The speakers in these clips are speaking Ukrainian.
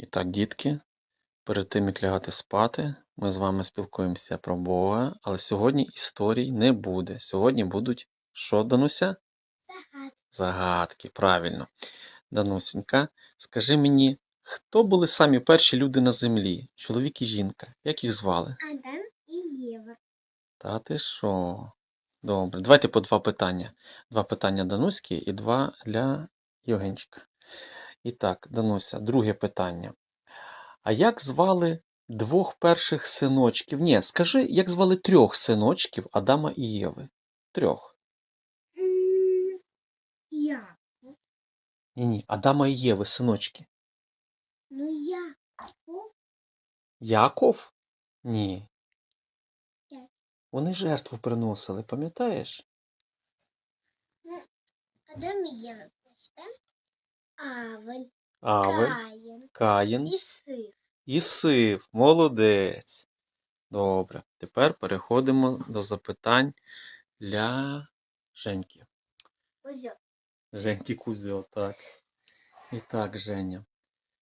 І так, дітки, перед тим як лягати спати, ми з вами спілкуємося про Бога, але сьогодні історій не буде. Сьогодні будуть що, Дануся? Загад. Загадки, правильно. Данусенька, скажи мені, хто були самі перші люди на землі? Чоловік і жінка. Як їх звали? Адам і Єва. Та ти що? Добре. Давайте по два питання. Два питання Дануськи і два для Євгенчика. І так, Дануся, друге питання. А як звали двох перших синочків? Ні, скажи, як звали трьох синочків Адама і Єви? Трьох. М, Я. Ні, ні, Адама і Єви, синочки. Ну я. Яков? Ні. Вони жертву приносили, пам'ятаєш? Адам і Єва. Бачите? Авель. Авель, Каїн. Каїн І Сив. і Сив. Молодець. Добре. Тепер переходимо до запитань для Женьки. Озьо. Женьки Кузьо, так. І так, Женя,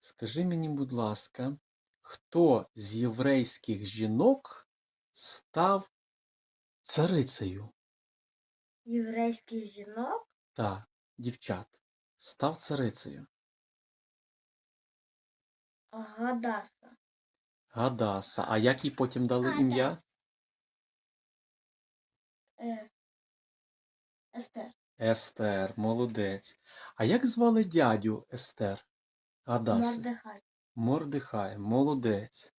скажи мені, будь ласка, хто з єврейських жінок став царицею? Єврейських жінок. Так, дівчат, став царицею. Гадаса. Гадаса. А як їй потім дали ім'я? Е. Естер. Естер, молодець. А як звали дядю Естер? Гадаси. Мордехай. Мордихай, молодець.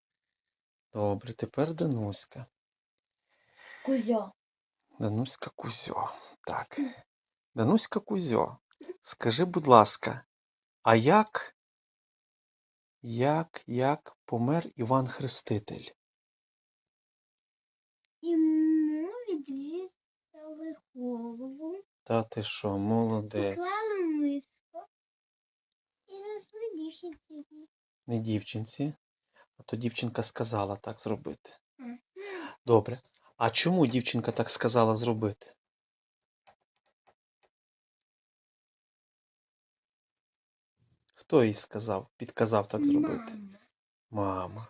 Добре, тепер Дануська. Кузьо. Дануська Кузьо. Так. Дануська Кузьо. Скажи, будь ласка, а як, як, як помер Іван Хреститель? Йому відрізали голову. Та ти що, молодець. Поклали миску. І росли дівчинці. Не дівчинці, а то дівчинка сказала так зробити. Мгм. Добре. А чому дівчинка так сказала зробити? Хто їй сказав, підказав так зробити? Мама.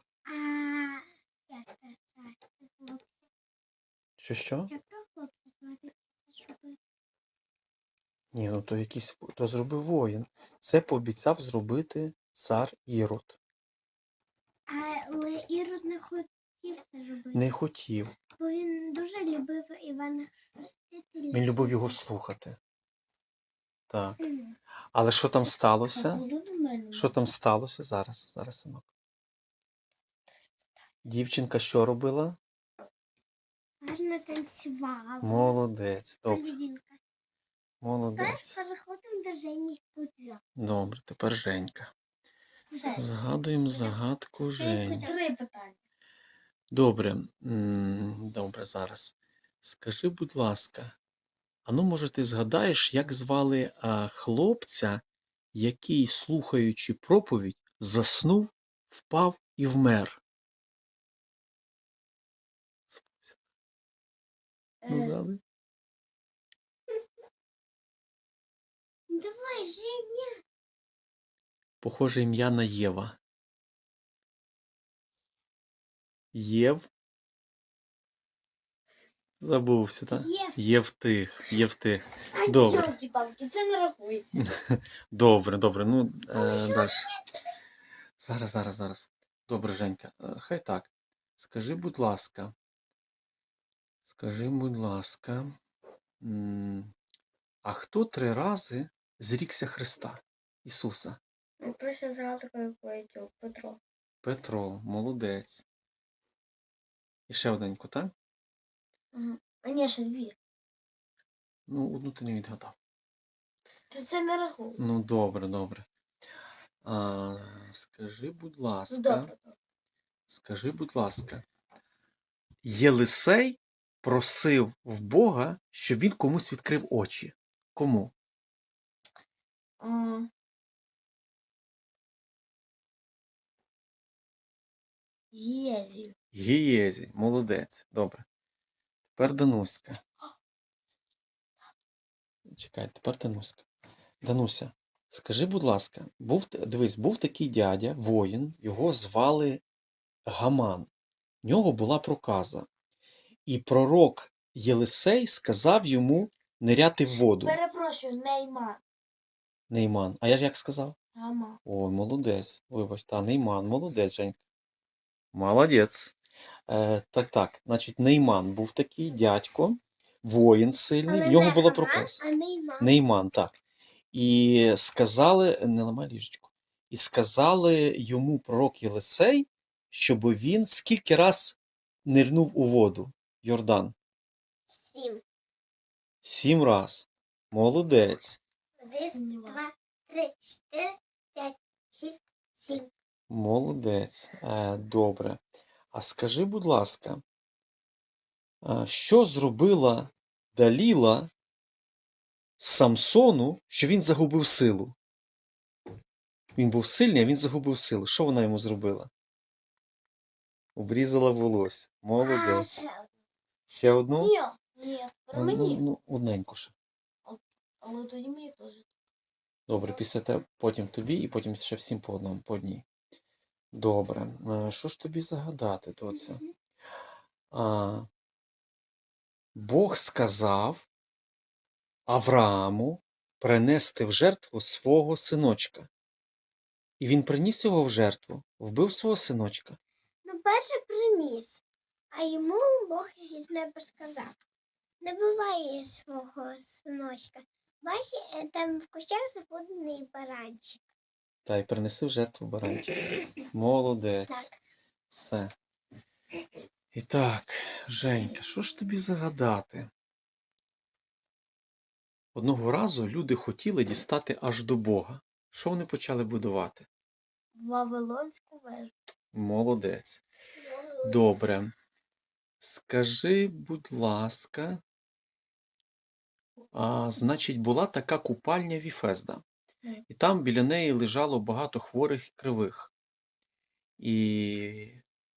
Що що? Ні, ну то якийсь то зробив воїн. Це пообіцяв зробити цар Ірод. Але Ірод не хотів це робити. Не хотів. Бо він дуже любив Івана Хрестителя. Він любив його слухати. Так. Мгм. Але що там сталося? Що там сталося зараз? Зараз, синок. Дівчинка що робила? Гарно танцювала. Молодець. Добре, Полідінка. Тепер переходимо до Жені Кузьо. Добре, тепер Женька. Згадуємо загадку Жені. Три питання. Добре, добре зараз. Скажи, будь ласка, а ну, може, ти згадаєш, як звали а, хлопця, який, слухаючи проповідь, заснув, впав і вмер? Ну, Е, згадуй. Давай, Женя. Похоже ім'я на Єва. Єв. Забувся, так? Є. Євтих, Євтих. А Добре. йолки-палки, це не рахується. Добре, добре. Ну, е, далі. Зараз, зараз, зараз. Добре, Женька. Е, Хай так. Скажи, будь ласка. Скажи, будь ласка. м, А хто три рази зрікся Христа, Ісуса? Проще згадкою поїдю, Петро. Петро, молодець. І ще одненьку, так? Ага. А ні, ще дві. Ну, одну ти не відгадав. Та це не рахується. Ну, добре, добре. А, скажи, будь Ну, ласка. добре. добре. Скажи, будь ласка, Єлисей просив в Бога, щоб він комусь відкрив очі. Кому? А... Єзі. Гієзі, молодець. Добре. Тепер Дануська. Чекай, тепер Дануська. Дануся, Скажи, будь ласка, був, дивись, був такий дядя, воїн, його звали Гаман. В нього була проказа. І пророк Єлисей сказав йому ниряти в воду. Перепрошую, Неймар. Нейман. А я ж як сказав? Гама. Ой, молодець. Вибач, та Нейман, молодець, Женька. Молодець. Е, так, так. Значить, Нейман був такий дядько, воїн сильний, в нього була. А Нейман. Нейман, так. І сказали, не ламай ліжечко, і сказали йому пророк Єлисей, щоб він скільки раз нирнув у воду, Йордан? Сім. Сім раз. Молодець. Один, два, три, чотири, п'ять, шість, сім. Молодець. Е, добре. А скажи, будь ласка, що зробила Даліла Самсону, що він загубив силу? Він був сильний, а він загубив силу. Що вона йому зробила? Обрізала волосся. Молодець. ще. Одну? Ні, ні, при Ну, ну, одненьку ще. Але тоді мені теж. Добре, після те потім тобі і потім ще всім по одному, по одній. Добре. Е, Що ж тобі загадати, доця? А, Бог сказав Аврааму принести в жертву свого синочка. І він приніс його в жертву, вбив свого синочка. Ну, перше приніс, а йому Бог із неба сказав. Не буває свого синочка. Бачиш, е, там в кущах запутаний баранчик. Та й принеси в жертву баранчика. Молодець. Все. І так, Женька, що ж тобі загадати? Одного разу люди хотіли дістати аж до Бога. Що вони почали будувати? Вавилонську вежу. Молодець. Добре. Скажи, будь ласка, а, значить, була така купальня Віфезда. І там біля неї лежало багато хворих і кривих. І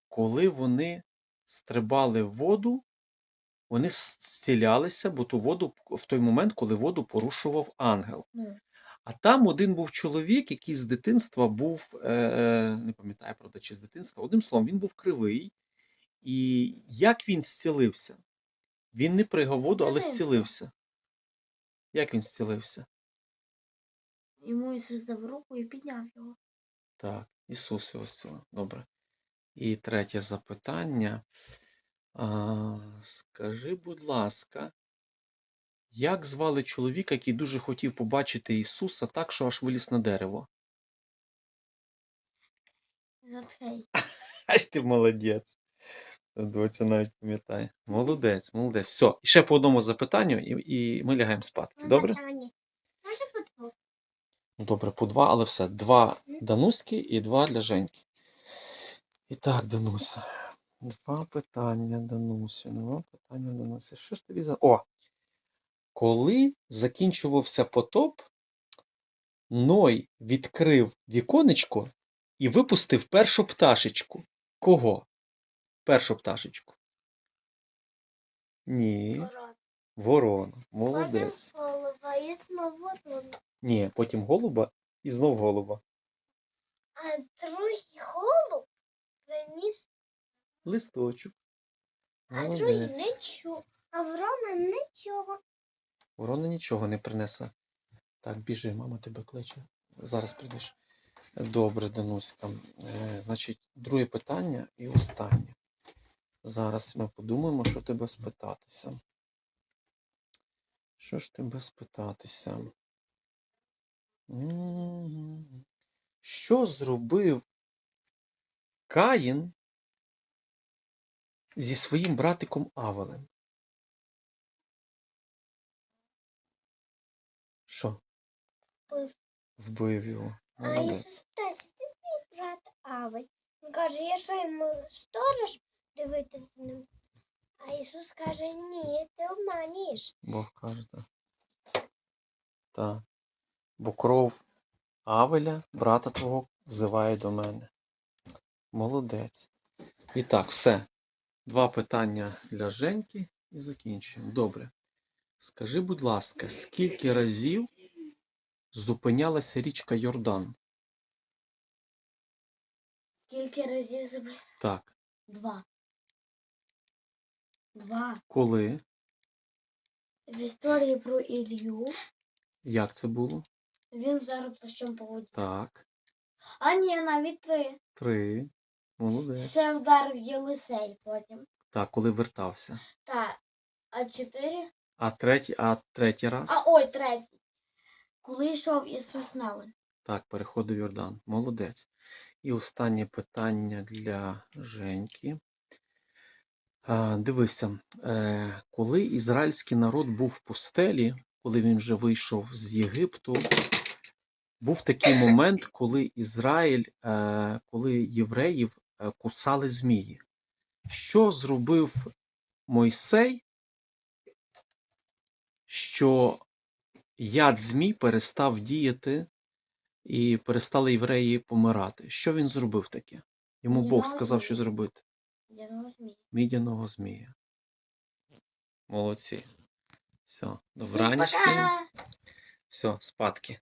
коли вони стрибали в воду, вони зцілялися, бо ту воду в той момент, коли воду порушував ангел. А там один був чоловік, який з дитинства був, е, не пам'ятаю, правда, чи з дитинства, одним словом, він був кривий. І як він зцілився? Він не пригав воду, але зцілився. Як він зцілився? Йому Ісус дав руку і підняв його. Так, Ісус його зцілив. Добре. І третє запитання. А, скажи, будь ласка, як звали чоловіка, який дуже хотів побачити Ісуса так, що аж виліз на дерево? Затхей. Аж ти молодець. Доця навіть пам'ятає. Молодець, молодець. Все, ще по одному запитанню, і, і ми лягаємо спати. Ну, Добре? Може по двох? Ну, Добре, по два, але все. Два Дануськи і два для Женьки. І так, Дануся. Два питання, Данусю. Два питання, Дануся. Що ж тобі за. О! Коли закінчувався потоп, Ной відкрив віконечко і випустив першу пташечку. Кого? Першу пташечку. Ні. Ворона. Молодець. ворона. Ні, потім голуба і знов голуба. А другий голуб приніс, Листочок. а другий Молодець. нічого. А ворона нічого. Ворона нічого не принесе. Так, біжи, мама тебе кличе. Зараз прийдеш. Добре, Дануська. Е, значить, друге питання і останнє. Зараз ми подумаємо, що тебе спитатися. Що ж тебе спитатися? Що зробив Каїн зі своїм братиком Авелем? Що? Вбив. Вбив його. А. Ісус питається, ти мій брат Авель. Він каже, я що йому сторож дивитися з ним? А Ісус каже, ні, ти обманюєш. Бог каже, так. Так. Бо кров Авеля, брата твого, взиває до мене. Молодець. І так, все. Два питання для Женьки і закінчуємо. Добре. Скажи, будь ласка, скільки разів зупинялася річка Йордан? Скільки разів забив? Так. Два. Два. Коли? В історії про Ілью Як це було? Він вдарив плащом по воді. Так. А ні, навіть три. Три. Молодець. Ще вдарив Єлисей потім. Так, коли вертався. Так. А чотири? А третій, а третій раз? А ой, третій. Коли йшов Ісус Навин. Так, переходив Йордан. Молодець. І останнє питання для Женьки. А, дивися, е, коли ізраїльський народ був в пустелі, коли він вже вийшов з Єгипту, був такий момент, коли Ізраїль, е, коли євреїв е, кусали змії. Що зробив Мойсей, що яд змій перестав діяти і перестали євреї помирати. Що він зробив таке? Йому Бог Мідяного сказав, що зробити. Єдного змія. Мідяного змія. Молодці. Все, добраніч всім. Все, спадки.